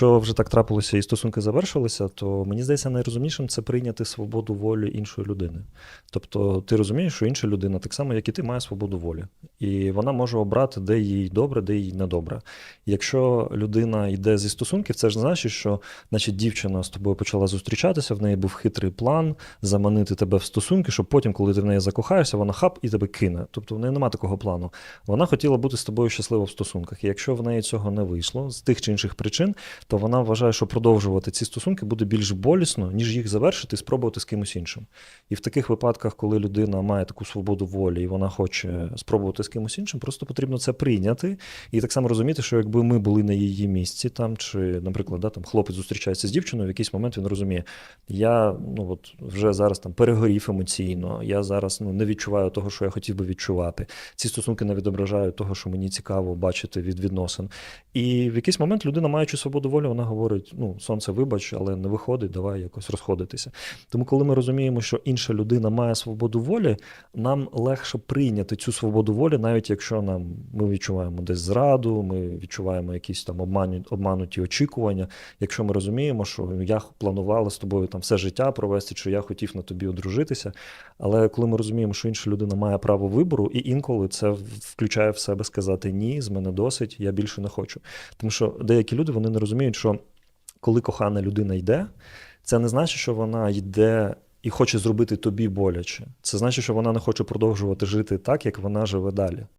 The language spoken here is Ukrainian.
якщо вже так трапилося і стосунки завершилися, то мені здається, найрозумнішим це прийняти свободу волі іншої людини. Тобто, ти розумієш, що інша людина, так само, як і ти, має свободу волі. І вона може обрати, де їй добре, де їй недобре. Якщо людина йде зі стосунків, це ж значить, що значить, дівчина з тобою почала зустрічатися, в неї був хитрий план заманити тебе в стосунки, щоб потім, коли ти в неї закохаєшся, вона хап і тебе кине. Тобто в неї немає такого плану. Вона хотіла бути з тобою щаслива в стосунках. І якщо в неї цього не вийшло з тих чи інших причин, то вона вважає, що продовжувати ці стосунки буде більш болісно, ніж їх завершити і спробувати з кимось іншим. І в таких випадках, коли людина має таку свободу волі і вона хоче спробувати з кимось іншим, просто потрібно це прийняти і так само розуміти, що якби ми були на її місці, там чи, наприклад, да, там хлопець зустрічається з дівчиною, в якийсь момент він розуміє, я ну от вже зараз там перегорів емоційно, я зараз ну не відчуваю того, що я хотів би відчувати. Ці стосунки не відображають того, що мені цікаво бачити від відносин. І в якийсь момент людина, маючи свободу волі, вона говорить: ну, сонце, вибач, але не виходить, давай якось розходитися. Тому, коли ми розуміємо, що інша людина має свободу волі, нам легше прийняти цю свободу волі, навіть якщо нам ми відчуваємо десь зраду, ми відчуваємо якісь там обману, обмануті очікування. Якщо ми розуміємо, що я планувала з тобою там все життя провести, чи я хотів на тобі одружитися. Але коли ми розуміємо, що інша людина має право вибору, і інколи це включає в себе сказати ні, з мене досить, я більше не хочу. Тому що деякі люди вони не розуміють, що коли кохана людина йде, це не значить, що вона йде і хоче зробити тобі боляче. Це значить, що вона не хоче продовжувати жити так, як вона живе далі.